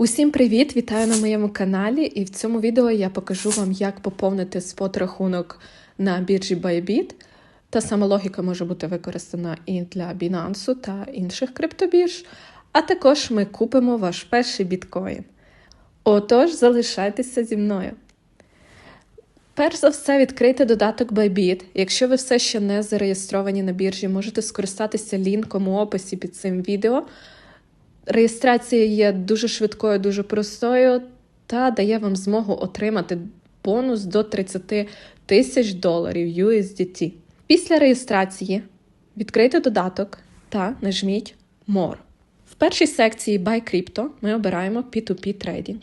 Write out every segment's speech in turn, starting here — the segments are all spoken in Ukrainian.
Усім привіт! Вітаю на моєму каналі. І в цьому відео я покажу вам, як поповнити спот-рахунок на біржі Bybit. Та сама логіка може бути використана і для Binance та інших криптобірж. А також ми купимо ваш перший біткоін. Отож, залишайтеся зі мною. Перш за все, відкрийте додаток Bybit. Якщо ви все ще не зареєстровані на біржі, можете скористатися лінком у описі під цим відео. Реєстрація є дуже швидкою, дуже простою та дає вам змогу отримати бонус до 30 тисяч доларів USDT. Після реєстрації відкрийте додаток та нажміть More. В першій секції Buy Crypto ми обираємо P2P трейдинг.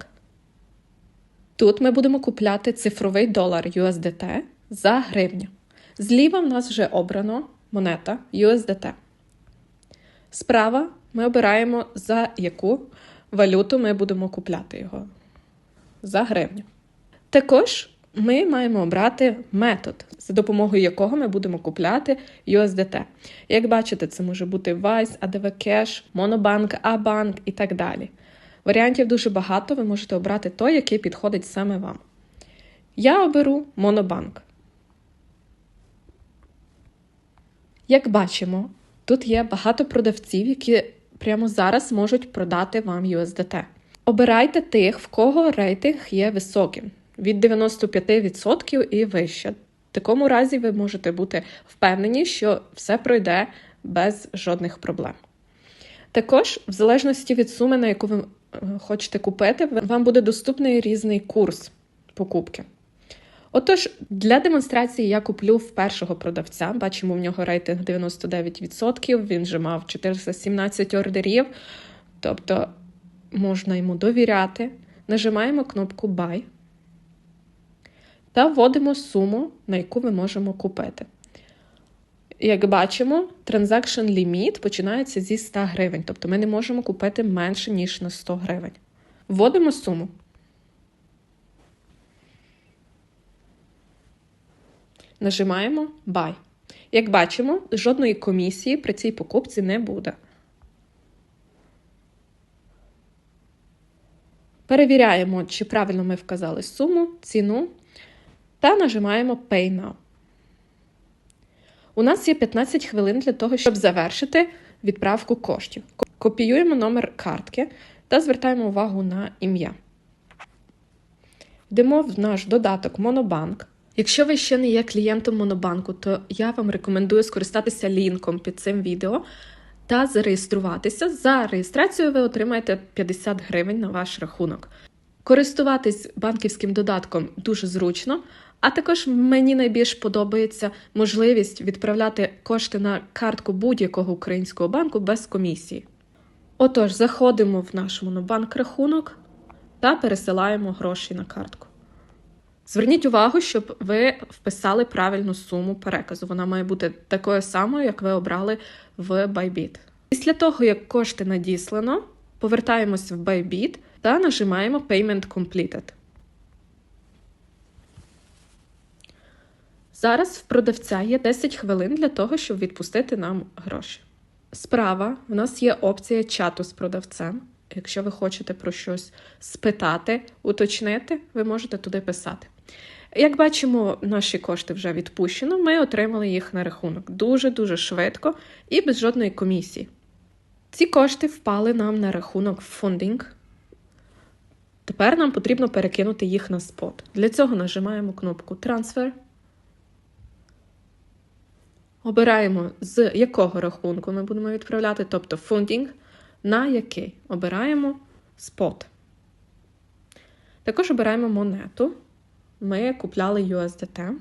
Тут ми будемо купляти цифровий долар USDT за гривню. Зліва в нас вже обрано монета USDT. Справа ми обираємо, за яку валюту ми будемо купляти його за гривню. Також ми маємо обрати метод, за допомогою якого ми будемо купляти USDT. Як бачите, це може бути Vice, ADV Cash, Monobank, A-Bank і так далі. Варіантів дуже багато, ви можете обрати той, який підходить саме вам. Я оберу Monobank. Як бачимо, тут є багато продавців, які прямо зараз можуть продати вам USDT. Обирайте тих, в кого рейтинг є високим від 95% і вище. В такому разі ви можете бути впевнені, що все пройде без жодних проблем. Також, в залежності від суми, на яку ви е, хочете купити, вам буде доступний різний курс покупки. Отож, для демонстрації я куплю в першого продавця. Бачимо, в нього рейтинг 99%, він вже мав 417 ордерів, тобто можна йому довіряти. Нажимаємо кнопку Buy та вводимо суму, на яку ми можемо купити. Як бачимо, Transaction Limit починається зі 100 гривень, тобто ми не можемо купити менше, ніж на 100 гривень. Вводимо суму. Нажимаємо Buy. Як бачимо, жодної комісії при цій покупці не буде. Перевіряємо, чи правильно ми вказали суму, ціну та нажимаємо Pay Now. У нас є 15 хвилин для того, щоб завершити відправку коштів. Копіюємо номер картки та звертаємо увагу на ім'я. Йдемо в наш додаток Монобанк. Якщо ви ще не є клієнтом Монобанку, то я вам рекомендую скористатися лінком під цим відео та зареєструватися. За реєстрацію ви отримаєте 50 гривень на ваш рахунок. Користуватись банківським додатком дуже зручно, а також мені найбільш подобається можливість відправляти кошти на картку будь-якого українського банку без комісії. Отож, заходимо в наш монобанк рахунок та пересилаємо гроші на картку. Зверніть увагу, щоб ви вписали правильну суму переказу. Вона має бути такою самою, як ви обрали в Bybit. Після того, як кошти надіслано, повертаємось в Bybit та нажимаємо Payment Completed. Зараз в продавця є 10 хвилин для того, щоб відпустити нам гроші. Справа в нас є опція чату з продавцем. Якщо ви хочете про щось спитати, уточнити, ви можете туди писати. Як бачимо, наші кошти вже відпущено, ми отримали їх на рахунок дуже-дуже швидко і без жодної комісії. Ці кошти впали нам на рахунок фондинг. Тепер нам потрібно перекинути їх на спот. Для цього нажимаємо кнопку Transfer. Обираємо, з якого рахунку ми будемо відправляти, тобто фондінг, на який. Обираємо спот. Також обираємо монету. Ми купляли USDT.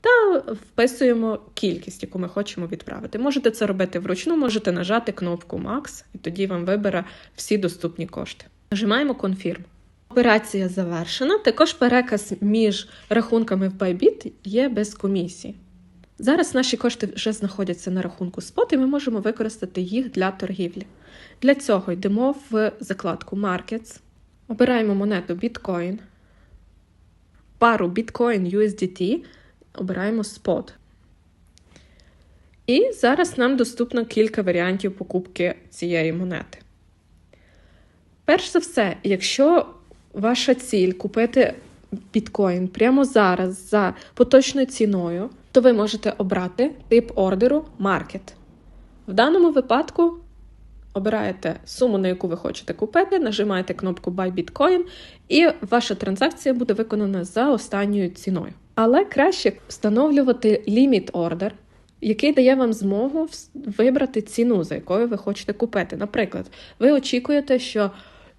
Та вписуємо кількість, яку ми хочемо відправити. Можете це робити вручну, можете нажати кнопку Max, і тоді вам вибере всі доступні кошти. Нажимаємо Confirm. Операція завершена. Також переказ між рахунками в Bybit є без комісії. Зараз наші кошти вже знаходяться на рахунку спот, і ми можемо використати їх для торгівлі. Для цього йдемо в закладку Markets, обираємо монету Bitcoin, пару Bitcoin USDT, обираємо Spot. І зараз нам доступно кілька варіантів покупки цієї монети. Перш за все, якщо ваша ціль купити біткоін прямо зараз за поточною ціною, то ви можете обрати тип ордеру Market. В даному випадку обираєте суму, на яку ви хочете купити, нажимаєте кнопку Buy Bitcoin, і ваша транзакція буде виконана за останньою ціною. Але краще встановлювати ліміт ордер, який дає вам змогу вибрати ціну, за якою ви хочете купити. Наприклад, ви очікуєте, що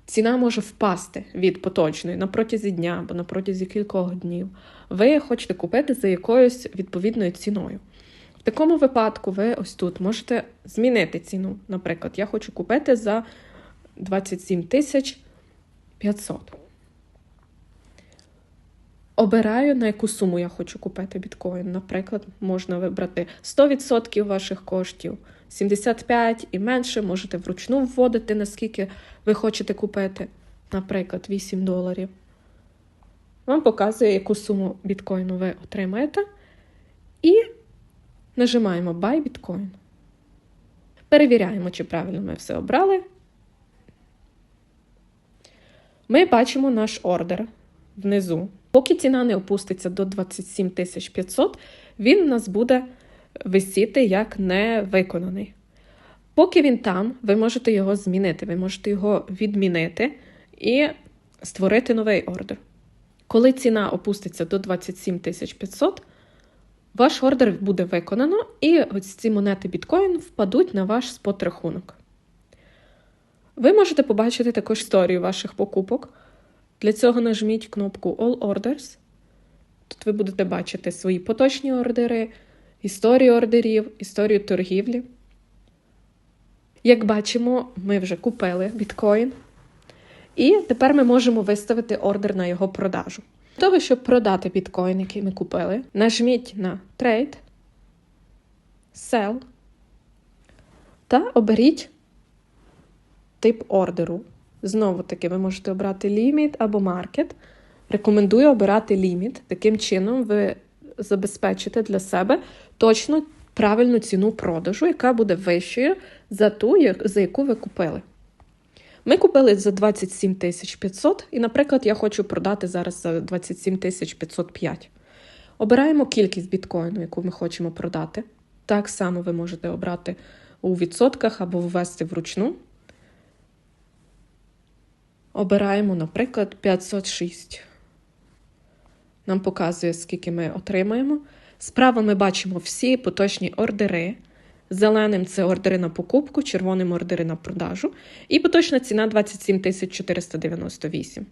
ціна може впасти від поточної на протязі дня або на протязі кількох днів. Ви хочете купити за якоюсь відповідною ціною. Такому випадку ви ось тут можете змінити ціну. Наприклад, я хочу купити за 27 тисяч 500. Обираю, на яку суму я хочу купити біткоін. Наприклад, можна вибрати 100% ваших коштів, 75 і менше, можете вручну вводити, наскільки ви хочете купити, наприклад, 8 доларів. Вам показує, яку суму біткоїну ви отримаєте. І нажимаємо Buy Bitcoin. Перевіряємо, чи правильно ми все обрали. Ми бачимо наш ордер внизу. Поки ціна не опуститься до 27 500, він у нас буде висіти як невиконаний. Поки він там, ви можете його змінити, ви можете його відмінити і створити новий ордер. Коли ціна опуститься до 27 500, ваш ордер буде виконано, і ось ці монети біткоін впадуть на ваш спот-рахунок. Ви можете побачити також історію ваших покупок. Для цього нажміть кнопку All Orders. Тут ви будете бачити свої поточні ордери, історію ордерів, історію торгівлі. Як бачимо, ми вже купили біткоін. І тепер ми можемо виставити ордер на його продажу. Для того, щоб продати біткоін, який ми купили, нажміть на Trade, Sell та оберіть тип ордеру. Знову таки, ви можете обрати ліміт або маркет. Рекомендую обирати ліміт. Таким чином, ви забезпечите для себе точно правильну ціну продажу, яка буде вищою за ту, за яку ви купили. Ми купили за 27 500, і, наприклад, я хочу продати зараз за 27 505. Обираємо кількість біткоїну, яку ми хочемо продати. Так само ви можете обрати у відсотках або ввести вручну. Обираємо, наприклад, 506. Нам показує, скільки ми отримаємо. Справа ми бачимо всі поточні ордери. Зеленим це ордери на покупку, червоним ордери на продажу. І поточна ціна 27 498.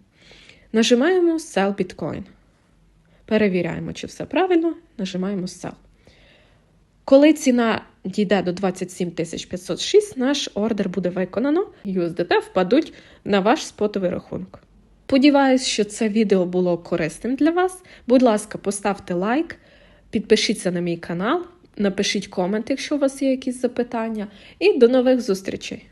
Нажимаємо Sell Bitcoin. Перевіряємо, чи все правильно. Нажимаємо Sell. Коли ціна дійде до 27 506, наш ордер буде виконано, USDT впадуть на ваш спотовий рахунок. Сподіваюсь, що це відео було корисним для вас. Будь ласка, поставте лайк, підпишіться на мій канал, напишіть комент, якщо у вас є якісь запитання, і до нових зустрічей!